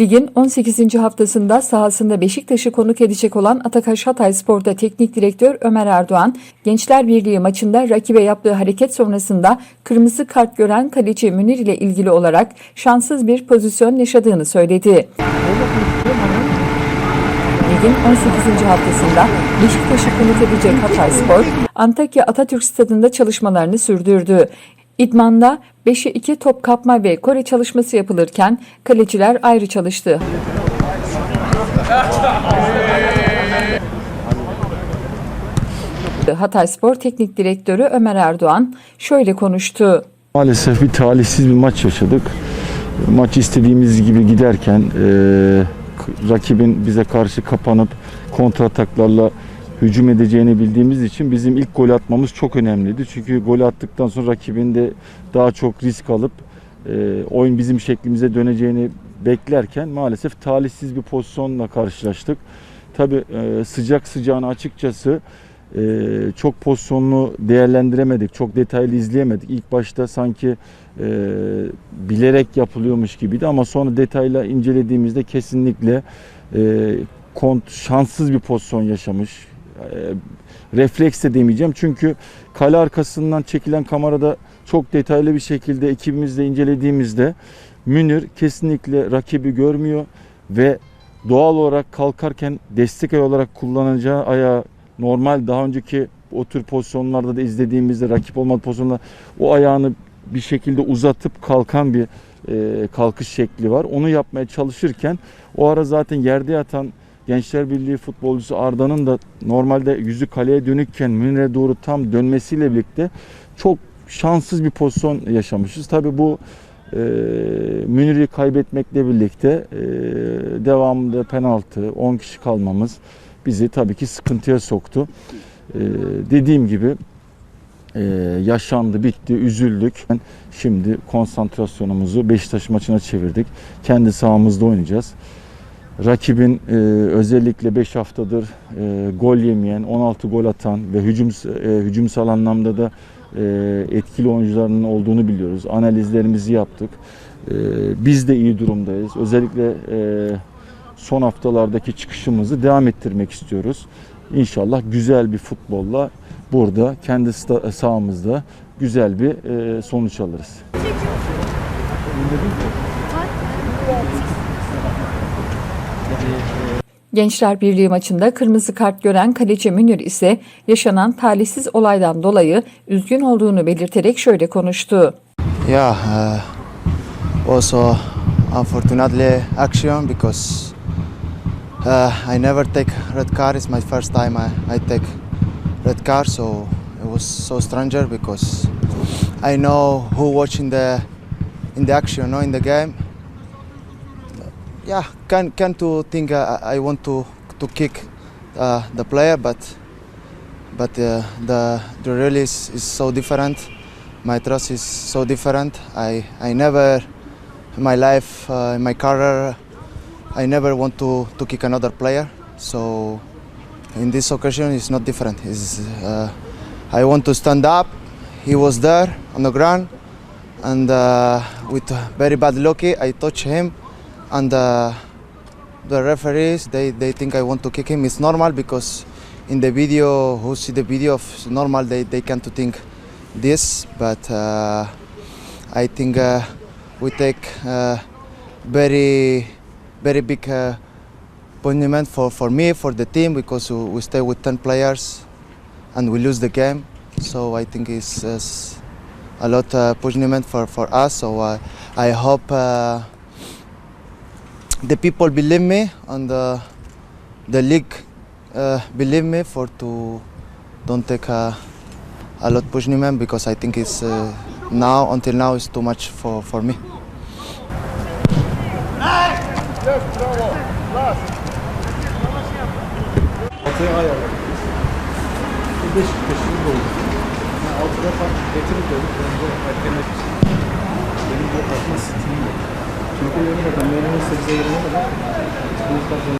Ligin 18. haftasında sahasında Beşiktaş'ı konuk edecek olan Atakaş Hatay Spor'da teknik direktör Ömer Erdoğan, Gençler Birliği maçında rakibe yaptığı hareket sonrasında kırmızı kart gören kaleci Münir ile ilgili olarak şanssız bir pozisyon yaşadığını söyledi. Ligin 18. haftasında Beşiktaş'ı konuk edecek Hatay Spor, Antakya Atatürk Stadı'nda çalışmalarını sürdürdü. İdmanda 5'e 2 top kapma ve kore çalışması yapılırken kaleciler ayrı çalıştı. Hatay Spor Teknik Direktörü Ömer Erdoğan şöyle konuştu. Maalesef bir talihsiz bir maç yaşadık. Maç istediğimiz gibi giderken e, rakibin bize karşı kapanıp kontrataklarla hücum edeceğini bildiğimiz için bizim ilk gol atmamız çok önemliydi. Çünkü golü attıktan sonra rakibin de daha çok risk alıp e, oyun bizim şeklimize döneceğini beklerken maalesef talihsiz bir pozisyonla karşılaştık. Tabi sıcak sıcağına açıkçası e, çok pozisyonlu değerlendiremedik, çok detaylı izleyemedik. İlk başta sanki e, bilerek yapılıyormuş gibiydi ama sonra detayla incelediğimizde kesinlikle e, kont şanssız bir pozisyon yaşamış. E, refleks de demeyeceğim çünkü kale arkasından çekilen kamerada çok detaylı bir şekilde ekibimizle incelediğimizde Münir kesinlikle rakibi görmüyor ve doğal olarak kalkarken destek ay olarak kullanacağı ayağı normal daha önceki o tür pozisyonlarda da izlediğimizde rakip olmadığı pozisyonda o ayağını bir şekilde uzatıp kalkan bir e, kalkış şekli var. Onu yapmaya çalışırken o ara zaten yerde yatan Gençler Birliği futbolcusu Arda'nın da normalde yüzü kaleye dönükken Münir'e doğru tam dönmesiyle birlikte çok şanssız bir pozisyon yaşamışız. Tabii bu e, Münir'i kaybetmekle birlikte e, devamında penaltı, 10 kişi kalmamız bizi tabii ki sıkıntıya soktu. E, dediğim gibi e, yaşandı, bitti, üzüldük. Şimdi konsantrasyonumuzu Beşiktaş maçına çevirdik. Kendi sahamızda oynayacağız. Rakibin e, özellikle 5 haftadır e, gol yemeyen, 16 gol atan ve hücum e, hücumsal anlamda da e, etkili oyuncularının olduğunu biliyoruz. Analizlerimizi yaptık. E, biz de iyi durumdayız. Özellikle e, son haftalardaki çıkışımızı devam ettirmek istiyoruz. İnşallah güzel bir futbolla burada kendi sahamızda güzel bir e, sonuç alırız. Gençler Birliği maçında kırmızı kart gören kaleci Münir ise yaşanan talihsiz olaydan dolayı üzgün olduğunu belirterek şöyle konuştu. Yeah, uh, also unfortunately action because uh, I never take red card. It's my first time I, I take red card, so it was so stranger because I know who watching the in the action, no, in the game. Yeah, can can to think uh, I want to to kick uh, the player, but but uh, the the rule is, so different. My trust is so different. I I never in my life uh, in my career I never want to to kick another player. So in this occasion it's not different. It's, uh, I want to stand up. He was there on the ground, and uh, with very bad lucky I touch him, and the referees they, they think I want to kick him. It's normal because in the video who see the video of normal they, they can't think this, but uh, I think uh, we take uh, very very big uh, punishment for, for me for the team because we stay with 10 players and we lose the game. So I think it's, it's a lot uh, punishment for, for us. So uh, I hope the people believe me and the the league uh, believe me for to don't take a, a lot punishment because I think it's uh, now until now it's too much for, for me. Eu né? não sei se você